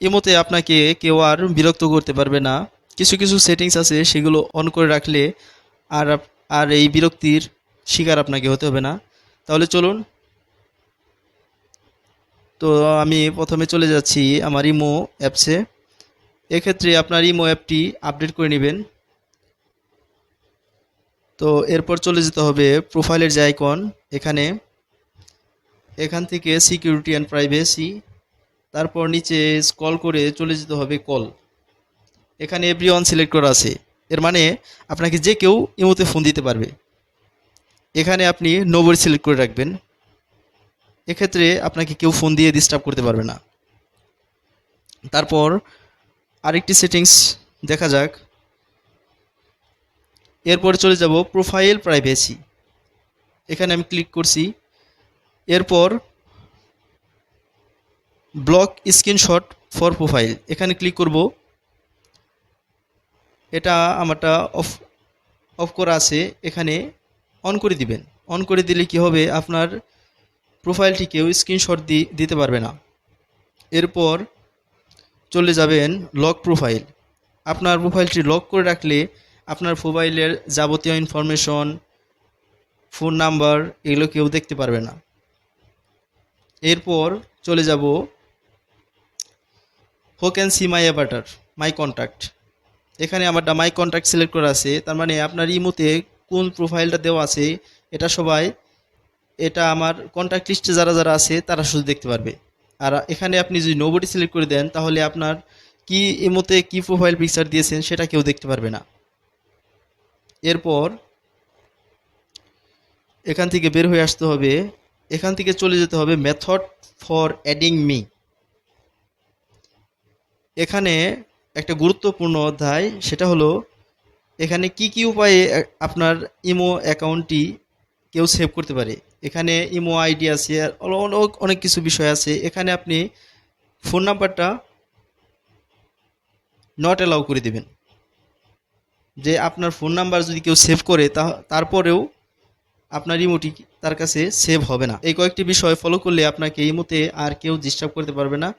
ইমোতে আপনাকে কেউ আর বিরক্ত করতে পারবে না। কিছু কিছু সেটিংস আছে, সেগুলো অন করে রাখলে আর আর এই বিরক্তির শিকার আপনাকে হতে হবে না। তাহলে চলুন। তো আমি প্রথমে চলে যাচ্ছি আমার ইমো অ্যাপসে এক্ষেত্রে আপনার ইমো অ্যাপটি আপডেট করে নেবেন। তো এরপর চলে যেতে হবে প্রোফাইলের যে আইকন এখানে। এখান থেকে সিকিউরিটি অ্যান্ড প্রাইভেসি তারপর নিচে স্ক্রল করে চলে যেতে হবে কল এখানে এভরি ওয়ান সিলেক্ট করা আছে। এর মানে আপনাকে যে কেউ ইমোতে ফোন দিতে পারবে। এখানে আপনি নোবর সিলেক্ট করে রাখবেন। এক্ষেত্রে আপনাকে কেউ ফোন দিয়ে ডিস্টার্ব করতে পারবে না। তারপর আরেকটি সেটিংস দেখা যাক। এরপরে চলে যাব প্রোফাইল প্রাইভেসি এখানে আমি ক্লিক করছি। এরপর ব্লক স্ক্রিনশট ফর প্রোফাইল এখানে ক্লিক করব। এটা আমারটা অফ অফ করা আছে। এখানে অন করে দিবেন। অন করে দিলে কি হবে? আপনার প্রোফাইলটি কেউ স্ক্রিনশট দিতে পারবে না। এরপর চলে যাবেন লক প্রোফাইল আপনার প্রোফাইলটি লক করে রাখলে আপনার মোবাইলের যাবতীয় ইনফরমেশন ফোন নাম্বার এগুলো কেউ দেখতে পারবে না। এরপর চলে যাব who can see my avatar, my contact এখানে আমারটা মাই কন্ট্যাক্ট সিলেক্ট করা আছে, তার মানে আপনার ইমোতে কোন প্রোফাইলটা দেওয়া আছে, এটা সবাই, এটা আমার কন্ট্যাক্ট লিস্টে যারা যারা আছে, তারা শুধু দেখতে পারবে। আর এখানে আপনি যদি নোবডি সিলেক্ট করে দেন, তাহলে আপনার কি ইমোতে কি প্রোফাইল পিকচার দিয়েছেন, সেটা কেউ দেখতে পারবে না। এরপর এখান থেকে বের হয়ে আসতে হবে, এখান থেকে চলে যেতে হবে মেথড ফর অ্যাডিং মি এখানে একটা গুরুত্বপূর্ণ অধ্যায়, সেটা হলো এখানে কি কি উপায়ে আপনার ইমো অ্যাকাউন্টটি কেউ সেভ করতে পারে। এখানে ইমো আইডি আছে অনেক অনেক কিছু বিষয় আছে। এখানে আপনি ফোন নাম্বারটা নট অ্যালাউ করে দিবেন। যে আপনার ফোন নাম্বার যদি কেউ সেভ করে তারপরেও আপনার ইমোটি তার কাছে সেভ হবে না। এই কয়েকটি বিষয় ফলো করলে আপনাকে ইমোতে আর কেউ ডিস্টার্ব করতে পারবে না।